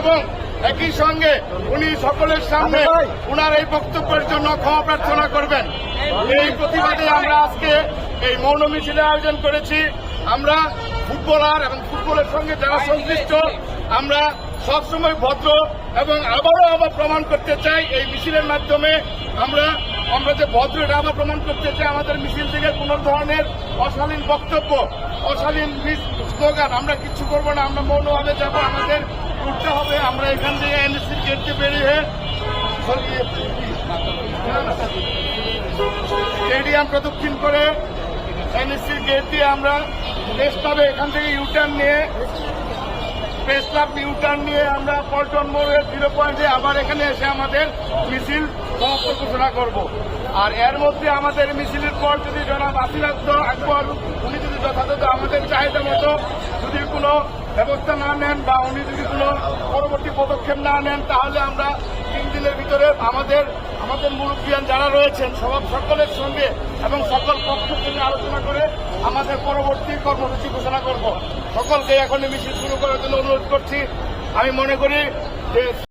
এবং একই সঙ্গে উনি সকলের সামনে উনার এই বক্তব্যের জন্য ক্ষমা প্রার্থনা করবেন। এই প্রতিবাদে আমরা আজকে এই মৌন মিছিলের আয়োজন করেছি। আমরা ফুটবলার এবং ফুটবলের সঙ্গে যারা সংশ্লিষ্ট আমরা সবসময় ভদ্র এবং আবারও আবার প্রমাণ করতে চাই এই মিছিলের মাধ্যমে। আমরা আমরা যে ভদ্র এটা আবার প্রমাণ করতে চাই আমাদের মিছিল থেকে কোনো ধরনের অশালীন বক্তব্য অশালীন স্লোগান আমরা কিছু করব না আমরা মৌনভাবে যাব আমাদের উঠতে হবে। আমরা এখান থেকে এনএসসির গেটকে বেরিয়ে স্টেডিয়াম প্রদক্ষিণ করে এনএসসির গেট দিয়ে আমরা প্রেস ক্লাবে এখান থেকে ইউটার্ন নিয়ে প্রেস ক্লাব ইউটার্ন নিয়ে আমরা পল্টন মোড়ের জিরো পয়েন্টে আবার এখানে এসে আমাদের মিছিল সমাপ্ত ঘোষণা করব। আর এর মধ্যে আমাদের মিছিলের পর যদি জনাব আসিরাজ্য আকবর, উনি যদি যথাযথ আমাদের চাহিদা মতো ব্যবস্থা না নেন বা উনি যদি কোনো পরবর্তী পদক্ষেপ না নেন, তাহলে আমরা তিন দিনের ভিতরে আমাদের আমাদের মুরব্বিয়ান যারা রয়েছেন, সব সকলের সঙ্গে এবং সকল পক্ষ থেকে আলোচনা করে আমাদের পরবর্তী কর্মসূচি ঘোষণা করব। সকলকে এখনই মিছিল শুরু করার জন্য অনুরোধ করছি। আমি মনে করি যে